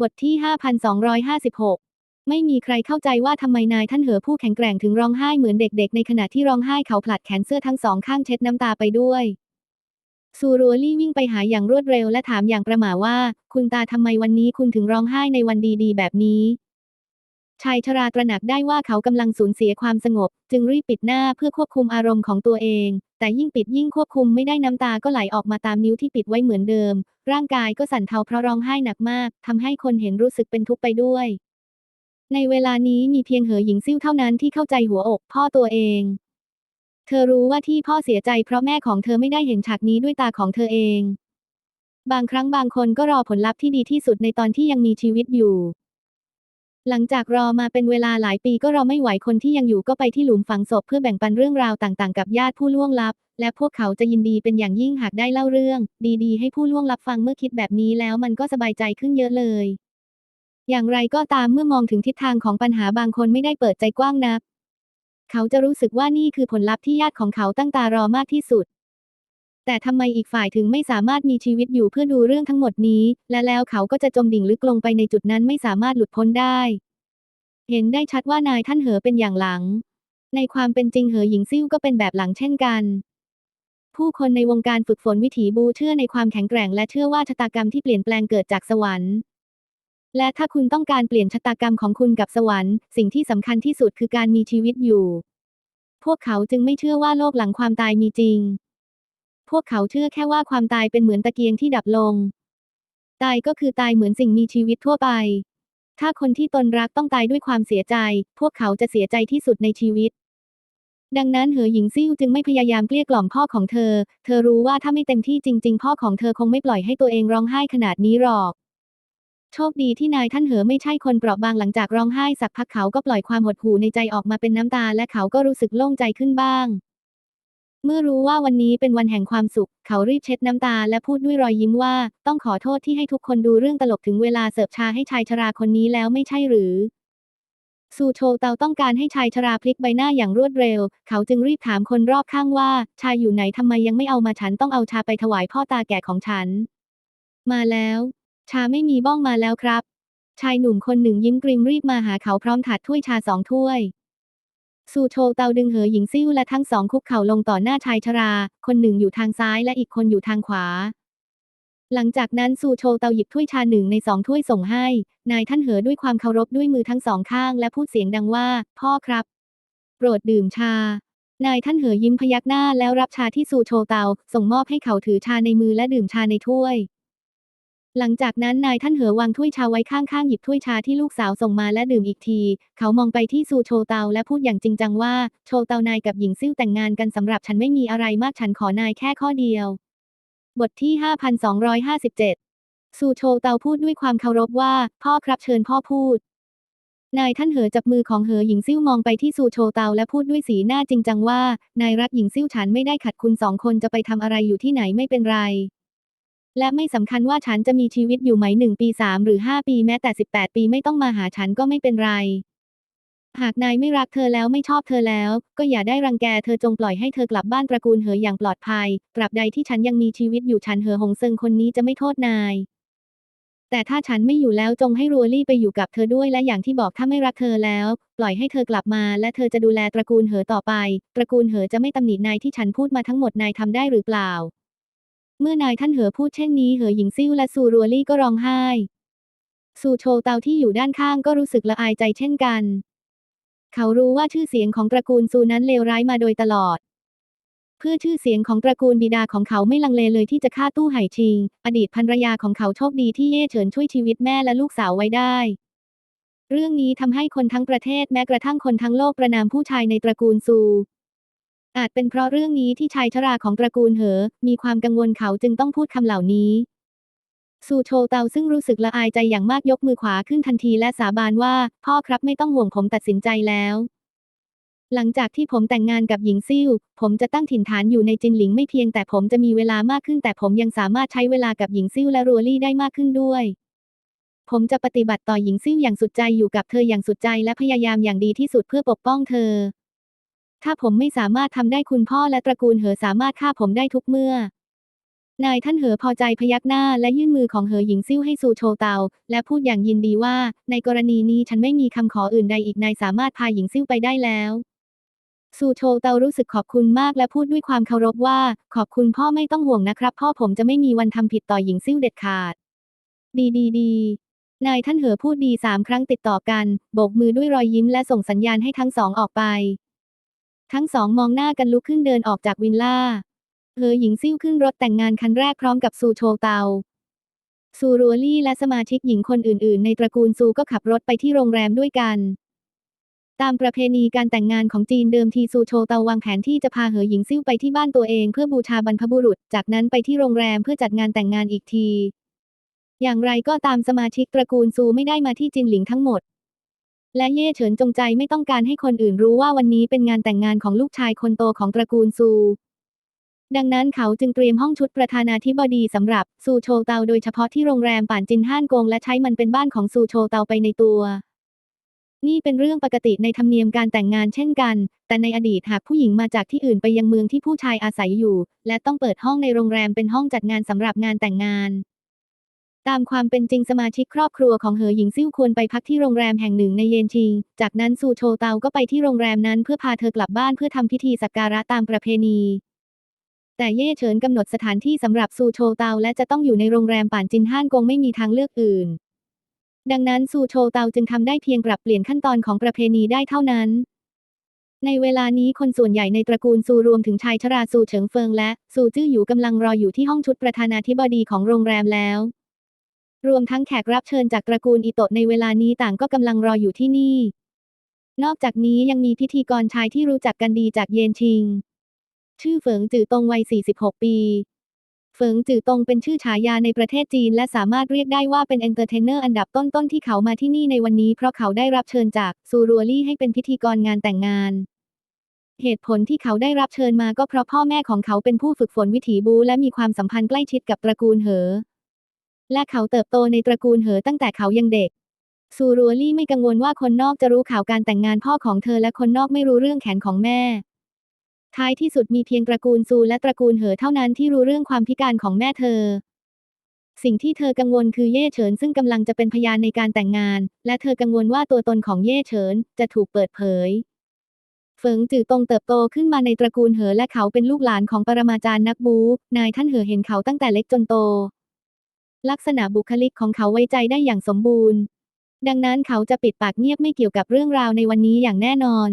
บทที่ 5256 ไม่มีใครเข้าใจว่าทำไมนายท่านเหอผู้แข็งแกร่งถึงร้องไห้เหมือนเด็กๆ ในขณะที่ร้องไห้เขาผลัดแขนเสื้อทั้งสองข้างเช็ดน้ำตาไปด้วย ซูรัวลี่วิ่งไปหาอย่างรวดเร็วและถามอย่างประหม่าว่า คุณตาทำไมวันนี้คุณถึงร้องไห้ในวันดีๆ แบบนี้ ชายชราตระหนักได้ว่าเขากำลังสูญเสียความสงบ จึงรีบปิดหน้าเพื่อควบคุมอารมณ์ของตัวเอง แต่ยิ่งปิดยิ่งควบคุมไม่ได้น้ำตาก็ไหลออกมาตามนิ้วที่ปิดไว้เหมือนเดิม ร่างกายก็สั่นเทาเพราะร้องไห้หนักมากทำให้คนเห็นรู้สึกเป็นทุกข์ไปด้วย ในเวลานี้มีเพียงเหอหญิงซิ่วเท่านั้นที่เข้าใจหัวอกพ่อตัวเอง เธอรู้ว่าที่พ่อเสียใจเพราะแม่ของเธอไม่ได้เห็นฉากนี้ด้วยตาของเธอเอง บางครั้งบางคนก็รอผลลัพธ์ที่ดีที่สุดในตอนที่ยังมีชีวิตอยู่ หลังจากรอมาเป็นเวลาหลายปีก็รอไม่ไหวคนที่ยังอยู่ก็ไปที่หลุมฝังศพเพื่อแบ่งปันเรื่องราวต่างๆ กับญาติผู้ล่วงลับ และพวกเขาจะยินดีเป็นอย่างยิ่งหากได้เล่าเรื่อง ดีๆ ให้ผู้ล่วงลับฟังเมื่อคิดแบบนี้แล้วมันก็สบายใจขึ้นเยอะเลย อย่างไรก็ตามเมื่อมองถึงทิศทางของปัญหาบางคนไม่ได้เปิดใจกว้างนัก เขาจะรู้สึกว่านี่คือผลลัพธ์ที่ญาติของเขาตั้งตารอมากที่สุด แต่ทำไมอีกฝ่ายถึงไม่สามารถมีชีวิตอยู่เพื่อดูเรื่องทั้งหมดนี้ และแล้วเขาก็จะจมดิ่งลึกลงไปในจุดนั้นไม่สามารถหลุดพ้นได้ เห็นได้ชัดว่านายท่านเหอเป็นอย่างหลัง ในความเป็นจริงเหอหญิงซิ่วก็เป็นแบบหลังเช่นกัน ผู้คนในวงการฝึกฝนวิถีบูเชื่อในความแข็งแกร่งและเชื่อว่าชะตากรรมที่เปลี่ยนแปลงเกิดจากสวรรค์และถ้าคุณต้องการเปลี่ยนชะตากรรมของคุณกับสวรรค์ สิ่งที่สำคัญที่สุดคือการมีชีวิตอยู่ พวกเขาจึงไม่เชื่อว่าโลกหลังความตายมีจริง พวกเขาเชื่อแค่ว่าความตายเป็นเหมือนตะเกียงที่ดับลง ตายก็คือตายเหมือนสิ่งมีชีวิตทั่วไป ถ้าคนที่ตนรักต้องตายด้วยความเสียใจ พวกเขาจะเสียใจที่สุดในชีวิต ดังนั้นเหอหญิงซิ่วจึงไม่พยายามเกลี้ยกล่อมพ่อของเธอ เธอรู้ว่าถ้าไม่เต็มที่จริง ๆ พ่อของเธอคงไม่ปล่อยให้ตัวเองร้องไห้ขนาดนี้หรอกโชคดีที่นายท่านเหอไม่ใช่คนเปราะบางหลังจากร้องไห้สักพักเขาก็ปล่อยความหดหู่ในใจออกมาเป็นน้ำตาและเขาก็รู้สึกโล่งใจขึ้นบ้าง เมื่อรู้ว่าวันนี้เป็นวันแห่งความสุข เขารีบเช็ดน้ำตาและพูดด้วยรอยยิ้มว่า ต้องขอโทษที่ให้ทุกคนดูเรื่องตลกถึงเวลาเสิร์ฟชาให้ชายชราคนนี้แล้วไม่ใช่หรือซูโชเตาต้องการให้ชายชราพลิกใบหน้าอย่างรวดเร็ว เขาจึงรีบถามคนรอบข้างว่า ชายอยู่ไหนทำไมยังไม่เอามาฉันต้องเอาชาไปถวายพ่อตาแก่ของฉัน มาแล้ว ชาไม่มีบ้องมาแล้วครับ ชายหนุ่มคนหนึ่งยิ้มกริมรีบมาหาเขาพร้อมถาดถ้วยชาสองถ้วย ซูโชเตาดึงเหอหญิงซิ่วและทั้งสองคุกเข่าลงต่อหน้าชายชรา คนหนึ่งอยู่ทางซ้ายและอีกคนอยู่ทางขวา หลังจากนั้นซูโชเตาหยิบถ้วยชาหนึ่งในสองถ้วยส่งให้ นายท่านเหอด้วยความเคารพด้วยมือทั้งสองข้างและพูดเสียงดังว่า พ่อครับ โปรดดื่มชา นายท่านเหอยิ้มพยักหน้าแล้วรับชาที่ซูโชเตา ส่งมอบให้เขาถือชาในมือและดื่มชาในถ้วย หลังจากนั้นนายท่านเหอวางถ้วยชาไว้ข้างๆหยิบถ้วยชาที่ลูกสาวส่งมาและดื่มอีกที เขามองไปที่ซูโชเตาและพูดอย่างจริงจังว่า โชเตานายกับหญิงซิ่วแต่งงานกันสำหรับฉันไม่มีอะไรมากฉันขอนายแค่ข้อเดียว บทที่ 5257 ซูโชเตาพูดด้วยความเคารพว่า พ่อครับเชิญพ่อพูด นายท่านเหอจับมือของเหอหญิงซิ่วมองไปที่ซูโชเตาและพูดด้วยสีหน้าจริงจังว่านายรักหญิงซิ่วฉันไม่ได้ขัดคุณสองคนจะไปทำอะไรอยู่ที่ไหนไม่เป็นไร และไม่สำคัญว่าฉันจะมีชีวิตอยู่ไหมหนึ่งปีสามหรือห้าปีแม้แต่สิบแปดปีไม่ต้องมาหาฉันก็ไม่เป็นไร หากนายไม่รักเธอแล้วไม่ชอบเธอแล้ว ก็อย่าได้รังแกเธอจงปล่อยให้เธอกลับบ้านตระกูลเหออย่างปลอดภัย ตราบใดที่ฉันยังมีชีวิตอยู่ฉันเหอหงเซิงคนนี้จะไม่โทษนาย แต่ถ้าฉันไม่อยู่แล้วจงให้รัวลี่ไปอยู่กับเธอด้วยและอย่างที่บอกถ้าไม่รักเธอแล้ว ปล่อยให้เธอกลับมา และเธอจะดูแลตระกูลเหอต่อไป ตระกูลเหอจะไม่ตำหนินายที่ฉันพูดมาทั้งหมดนายทำได้หรือเปล่า เมื่อนายท่านเหอพูดเช่นนี้เหอหญิงซิ่วและซูรัวลี่ก็ร้องไห้ ซูโชเตาที่อยู่ด้านข้างก็รู้สึกละอายใจเช่นกัน เขารู้ว่าชื่อเสียงของตระกูลซูนั้นเลวร้ายมาโดยตลอด เพื่อชื่อเสียงของตระกูลบิดาของเขาไม่ลังเลเลยที่จะฆ่าตู้ไห่ชิง อดีตภรรยาของเขาโชคดีที่เย่เฉินช่วยชีวิตแม่และลูกสาวไว้ได้ เรื่องนี้ทำให้คนทั้งประเทศแม้กระทั่งคนทั้งโลกประนามผู้ชายในตระกูลซู อาจเป็นเพราะเรื่องนี้ที่ชายชราของตระกูลเหอ มีความกังวลเขาจึงต้องพูดคำเหล่านี้ซูโชเตาซึ่งรู้สึกละอายใจอย่างมากยกมือขวาขึ้นทันทีและสาบานว่า พ่อครับไม่ต้องห่วงผมตัดสินใจแล้ว หลังจากที่ผมแต่งงานกับหญิงซิ่ว ผมจะตั้งถิ่นฐานอยู่ในจินหลิงไม่เพียงแต่ผมจะมีเวลามากขึ้น แต่ผมยังสามารถใช้เวลากับหญิงซิ่วและรัวลี่ได้มากขึ้นด้วยผมจะปฏิบัติต่อหญิงซิ่วอย่างสุดใจอยู่กับเธออย่างสุดใจและพยายามอย่างดีที่สุดเพื่อปกป้องเธอ ถ้าผมไม่สามารถทำได้คุณพ่อและตระกูลเหอสามารถฆ่าผมได้ทุกเมื่อ นายท่านเหอพอใจพยักหน้าและยื่นมือของเหอหญิงซิ่วให้ซูโชเตา และพูดอย่างยินดีว่า ในกรณีนี้ฉันไม่มีคำขออื่นใดอีกนายสามารถพาหญิงซิ่วไปได้แล้วซูโชเตารู้สึกขอบคุณมากและพูดด้วยความเคารพว่า ขอบคุณพ่อไม่ต้องห่วงนะครับ พ่อผมจะไม่มีวันทำผิดต่อหญิงซิ่วเด็ดขาด ดีดีดีนายท่านเหอพูดดีสามครั้งติดต่อกัน โบกมือด้วยรอยยิ้มและส่งสัญญาณให้ทั้งสองออกไป ทั้งสองมองหน้ากันลุกขึ้นเดินออกจากวิลล่าเหอหญิงซิ่วขึ้นรถแต่งงานคันแรกพร้อมกับซูโชเตา ซูรัวลี่และสมาชิกหญิงคนอื่น ๆ ในตระกูลซูก็ขับรถไปที่โรงแรมด้วยกัน ตามประเพณีการแต่งงานของจีนเดิมทีซูโชเตาวางแผนที่จะพาเหอหญิงซิ่วไปที่บ้านตัวเองเพื่อบูชาบรรพบุรุษ จากนั้นไปที่โรงแรมเพื่อจัดงานแต่งงานอีกที อย่างไรก็ตามสมาชิกตระกูลซูไม่ได้มาที่จินหลิงทั้งหมด และเย่เฉินจงใจไม่ต้องการให้คนอื่นรู้ว่าวันนี้เป็นงานแต่งงานของลูกชายคนโตของตระกูลซู ดังนั้นเขาจึงเตรียมห้องชุดประธานาธิบดีสำหรับซูโชเตาโดยเฉพาะที่โรงแรมป่านจินฮ่านกงและใช้มันเป็นบ้านของซูโชเตาไปในตัว นี่เป็นเรื่องปกติในธรรมเนียมการแต่งงานเช่นกัน แต่ในอดีตหากผู้หญิงมาจากที่อื่นไปยังเมืองที่ผู้ชายอาศัยอยู่ และต้องเปิดห้องในโรงแรมเป็นห้องจัดงานสำหรับงานแต่งงาน ตามความเป็นจริงสมาชิกครอบครัวของเหอหญิงซิ่วควรไปพักที่โรงแรมแห่งหนึ่งในเยนชิง จากนั้นซูโชเตาก็ไปที่โรงแรมนั้นเพื่อพาเธอกลับบ้านเพื่อทำพิธีสักการะตามประเพณี แต่เย่เฉินกำหนดสถานที่สำหรับซูโชเตาและจะต้องอยู่ในโรงแรมป่านจินฮ่านกงไม่มีทางเลือกอื่น ดังนั้นซูโชเตาจึงทำได้เพียงปรับเปลี่ยนขั้นตอนของประเพณีได้เท่านั้นในเวลานี้คนส่วนใหญ่ในตระกูลซูรวมถึงชายชราซูเฉิงเฟิงและซูจื้ออยู่กำลังรออยู่ที่ห้องชุดประธานาธิบดีของโรงแรมแล้ว รวมทั้งแขกรับเชิญจากตระกูลอิโตะในเวลานี้ต่างก็กำลังรออยู่ที่นี่ นอกจากนี้ยังมีพิธีกรชายที่รู้จักกันดีจากเยนชิง ชื่อเฟิงจือตงวัย 46 ปีเฟิงจือตงเป็นชื่อฉายาในประเทศจีน และสามารถเรียกได้ว่าเป็นเอนเตอร์เทนเนอร์อันดับต้นๆที่เขามาที่นี่ในวันนี้เพราะเขาได้รับเชิญจากซูรัวลี่ให้เป็นพิธีกรงานแต่งงาน เหตุผลที่เขาได้รับเชิญมาก็เพราะพ่อแม่ของเขาเป็นผู้ฝึกฝนวิถีบูและมีความสัมพันธ์ใกล้ชิดกับตระกูลเหอ และเขาเติบโตในตระกูลเหอตั้งแต่เขายังเด็ก ซูรัวลี่ไม่กังวลว่าคนนอกจะรู้ข่าวการแต่งงานพ่อของเธอและคนนอกไม่รู้เรื่องแขนของแม่ ท้ายที่สุดมีเพียงตระกูลซูและตระกูลเหอเท่านั้นที่รู้เรื่องความพิการของแม่เธอ สิ่งที่เธอกังวลคือเย่เฉินซึ่งกำลังจะเป็นพยานในการแต่งงาน และเธอกังวลว่าตัวตนของเย่เฉินจะถูกเปิดเผยเฟิงจือตงเติบโตขึ้นมาในตระกูลเหอและเขาเป็นลูกหลานของปรมาจารย์นักบู นายท่านเหอเห็นเขาตั้งแต่เล็กจนโต ลักษณะบุคลิกของเขาไว้ใจได้อย่างสมบูรณ์ ดังนั้นเขาจะปิดปากเงียบไม่เกี่ยวกับเรื่องราวในวันนี้อย่างแน่นอน